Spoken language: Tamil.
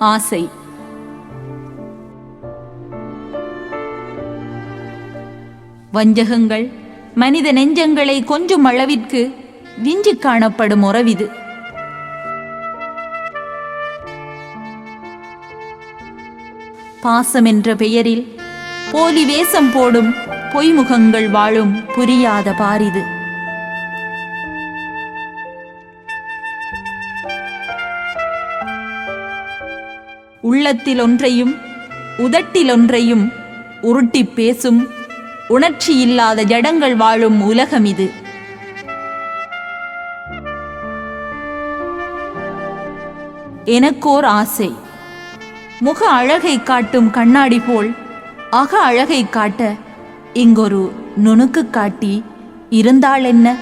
ஆசை. வஞ்சகங்கள் மனித நெஞ்சங்களை கொஞ்சம் அளவிற்கு விஞ்சி காணப்படும் உறவிது. பாசம் என்ற பெயரில் போலி வேஷம் போடும் பொய்முகங்கள் வாழும் புரியாத பாரிது. உள்ளத்தில் ஒன்றையும் உதட்டில் ஒன்றையும் உருட்டிப் பேசும் உணர்ச்சி இல்லாத ஜடங்கள் வாழும் உலகம் இது எனக்கோர் ஆசை. முக அழகை காட்டும் கண்ணாடி போல் அக அழகை காட்ட இங்கொரு நுணுக்கு காட்டி இருந்தால் என்ன?